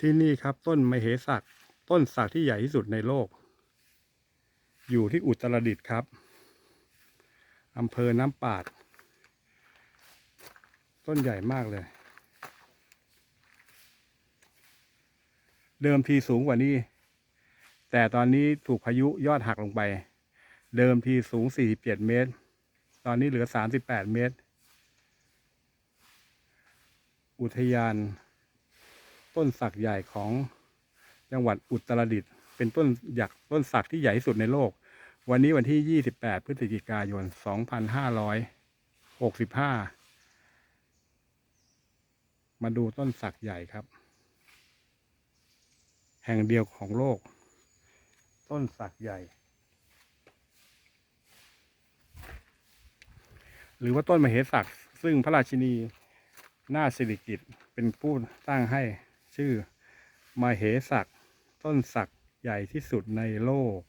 ที่นี่ครับต้นมเหสักต้นสักที่ใหญ่ที่สุดในโลก อยู่ที่อุตรดิตถ์ครับอำเภอน้ำปาด ต้นใหญ่มากเลย เดิมทีสูงกว่านี้ แต่ตอนนี้ถูกพายุยอดหักลงไป เดิมทีสูง 47 เมตร ตอนนี้เหลือ 38 เมตร อุทยาน ต้นสักใหญ่ของจังหวัดอุตรดิตถ์เป็นต้นหยักต้นสักที่ใหญ่ที่สุดในโลก วันนี้วันที่ 28 พฤศจิกายน 2565 มาดูต้นสักใหญ่ครับ แห่งเดียวของโลก ต้นสักใหญ่ หรือว่าต้นมเหสักซึ่งพระราชินีนาถสิริกิตเป็นผู้ตั้างให้ ชื่อมเหสักต้นสักใหญ่ที่สุดในโลก